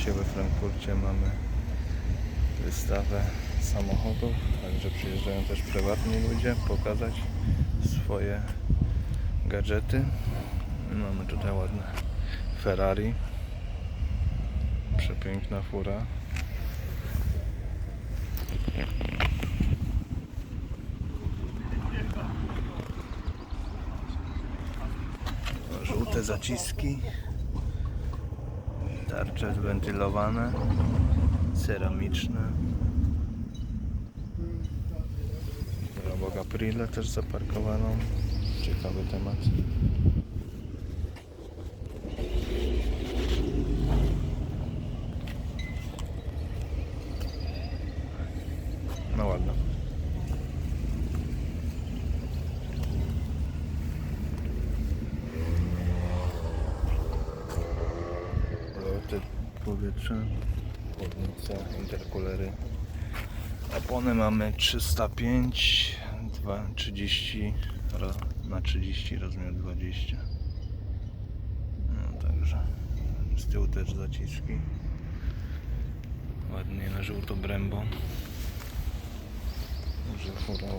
Dzisiaj we Frankfurcie mamy wystawę samochodów, także przyjeżdżają też prywatni ludzie pokazać swoje gadżety. Mamy tutaj ładne Ferrari. Przepiękna fura. Żółte zaciski. Tarcze wentylowane. Ceramiczne. Obok Aprile też zaparkowano. Ciekawy temat. No ładno. Powietrze, chłodnica, interkulery. Opony mamy 305, 2, 30 ro- na 30, rozmiar 20. No także z tyłu też zaciski. Ładnie na żółto brębo. Może fura.